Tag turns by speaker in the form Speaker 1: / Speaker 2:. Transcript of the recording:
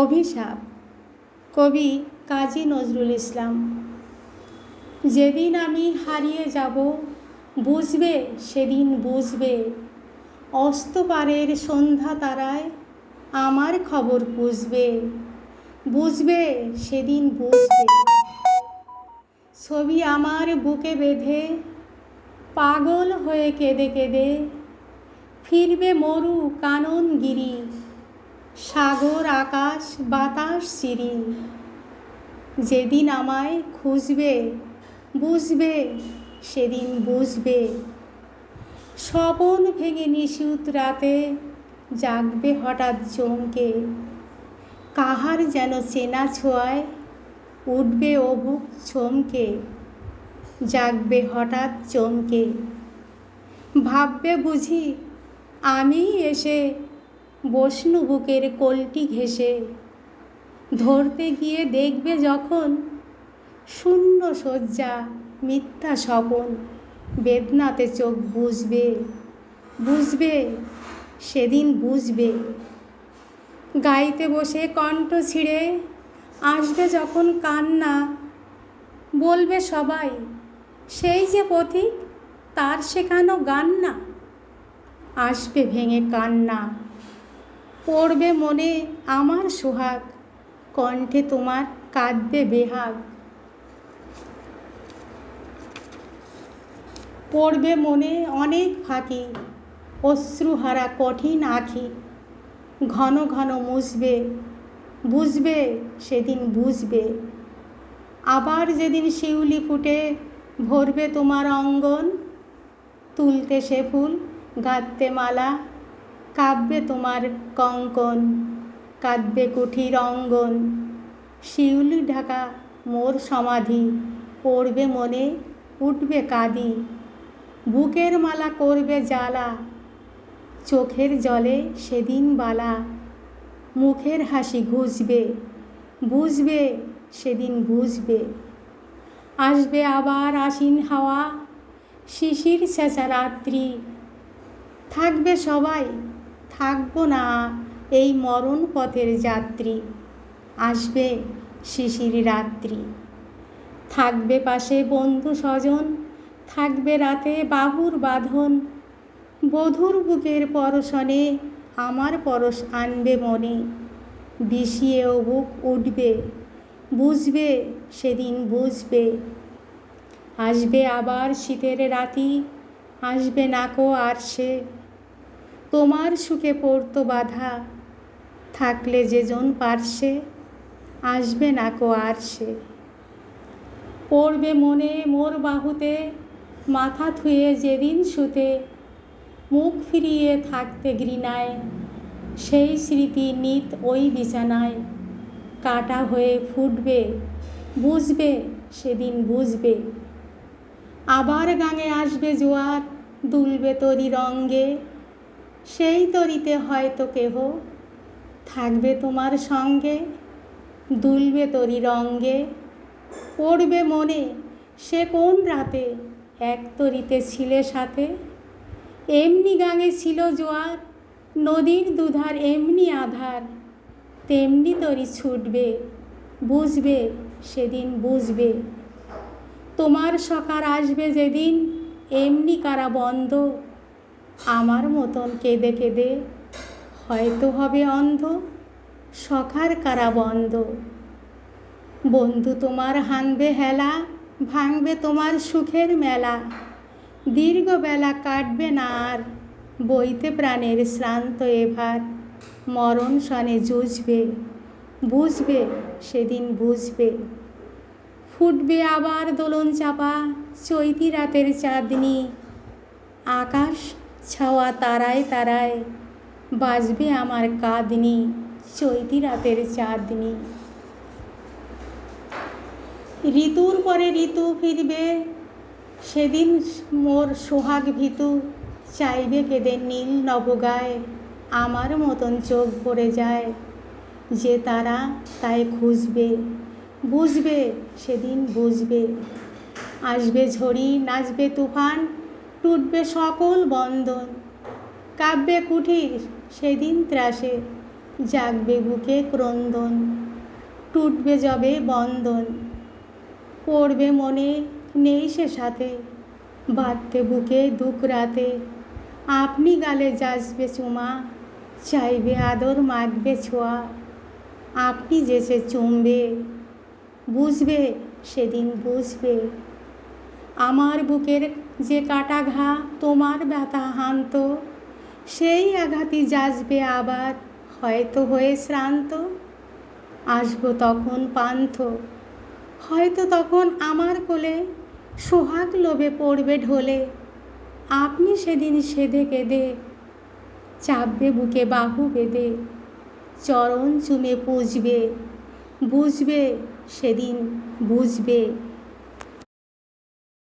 Speaker 1: অভিশাপ। কবি কাজী নজরুল ইসলাম, যেদিন আমি হারিয়ে যাব, বুঝবে, সেদিন বুঝবে। অস্তপারের সন্ধ্যা তারায় আমার খবর বুঝবে বুঝবে, সেদিন বুঝবে। ছবি আমার বুকে বেঁধে পাগল হয়ে কেঁদে কেঁদে, ফিরবে মরু কাননগিরি। সাগর, আকাশ, বাতাস, সিঁড়ি। যেদিন আমায় খুঁজবে, বুঝবে, সেদিন বুঝবে। স্বপন ভেঙে নিশুত রাতে জাগবে হঠাৎ চমকে। কাহার যেন চেনা ছোঁয়ায় উঠবে অবুক চমকে। জাগবে হঠাৎ চমকে। ভাববে বুঝি আমি এসে বসনু বুকের কোলটি ঘেঁষে। ধরতে গিয়ে দেখবে যখন শূন্য শয্যা, মিথ্যা স্বপন, বেদনাতে চোখ বুঝবে বুঝবে, সেদিন বুঝবে। গাইতে বসে কণ্ঠ ছিঁড়ে, আসবে যখন কান্না। বলবে সবাই, সেই যে পথিক, তার শেখানো গান না। আসবে ভেঙে কান্না। পড়বে মনে আমার সোহাগ, কণ্ঠে তোমার কাঁদবে বেহাগ। পড়বে মনে অনেক ফাঁকি, অশ্রুহারা কঠিন আখি, ঘন ঘন মুছবে, বুঝবে সেদিন বুঝবে। আবার যেদিন শিউলি ফুটে ভরবে তোমার অঙ্গন, তুলতে সে ফুল গাঁথতে মালা কাব্যে তোমার কঙ্কন কাঁদবে কুঠির অঙ্গন। শিউলি ঢাকা মোর সমাধি, পড়বে মনে, উঠবে কাঁদি। বুকের মালা করবে জ্বালা, চোখের জলে সেদিন বালা। মুখের হাসি ঘুষবে, বুঝবে, সেদিন বুঝবে। আসবে আবার আশিন হাওয়া, শিশির চেঁচা রাত্রি। থাকবে সবাই থাকব না এই মরণ পথের যাত্রী। আসবে শিশির রাত্রি। থাকবে পাশে বন্ধু স্বজন, থাকবে রাতে বাহুর বাঁধন। বধুর বুকের পরশনে আমার পরশ আনবে মনে। বিষিয়েও বুক উঠবে, বুঝবে, সেদিন বুঝবে। আসবে আবার শীতের রাতি, আসবে নাকো আর সে। তোমার সুখে পড়তো বাধা। থাকলে যেজন পারছে, আসবে নাকো আর সে। পড়বে মনে মোর বাহুতে, মাথা থুয়ে যেদিন শুতে। মুখ ফিরিয়ে থাকতে ঘৃণায়, সেই স্মৃতি নিত ওই বিছানায়। কাটা হয়ে ফুটবে, বুঝবে, সেদিন বুঝবে। আবার গাঙে আসবে জোয়ার, দুলবে তরি রঙ্গে সেই তরিতে হয়তো কেহ থাকবে তোমার সঙ্গে, দুলবে তরি রঙ্গে, পড়বে মনে সে কোন রাতে এক তরিতে ছিলে সাথে। এমনি গাঙে ছিল জোয়ার, নদীর দুধার এমনি আধার, তেমনি তরি ছুটবে, বুঝবে, সেদিন বুঝবে। তোমার সকার আসবে যেদিন, এমনি কারা বন্ধ আমার মতন কেঁদে কেঁদে, হয়তো হবে অন্ধ, সখার কারা বন্ধ বন্ধু তোমার হানবে হেলা, ভাঙবে তোমার সুখের মেলা। দীর্ঘবেলা কাটবে না আর বইতে প্রাণের শ্রান্ত এভার। মরণ সনে জুঝবে বুঝবে, সেদিন বুঝবে। ফুটবে আবার দোলন চাপা, চৈতি রাতের চাঁদনি। আকাশ ছাওয়া তারায় তারায় বাজবে আমার কাঁদনি, চৈতি রাতের চাঁদনি। ঋতুর পরে ঋতু ফিরবে, সেদিন মোর সোহাগ ভীতু চাইবে কেঁদে নীল নবগায়, আমার মতন চোখ ভরে যায় যে তারা তাই খুঁজবে, বুঝবে, সেদিন বুঝবে। আসবে ঝড়ি, নাচবে তুফান টুটবে সকল বন্ধন। কাব্যে কুঠির সেদিন ত্রাসে, জাগবে বুকে ক্রন্দন। টুটবে যবে বন্দন পড়বে মনে নেই সে সাথে, বাঁধতে বুকে দুঃখ রাতে। আপনি গালে যাসবে চুমা, চাইবে আদর মাখবে ছোঁয়া। আপনি যে সে চুমবে, বুঝবে সেদিন বুঝবে। আমার বুকের যে কাটা ঘা, তোমার ব্যথা হান্ত সেই আঘাতই যাজবে আবার, হয়তো হয়ে শ্রান্ত। আসব তখন পান্থ, হয়তো তখন আমার কোলে। সোহাগ লোভে পড়বে ঢোলে, আপনি সেদিন সেধে কেঁদে চাপবে বুকে বাহু বেঁধে, চরণ চুমে পুজবে। বুঝবে সেদিন বুঝবে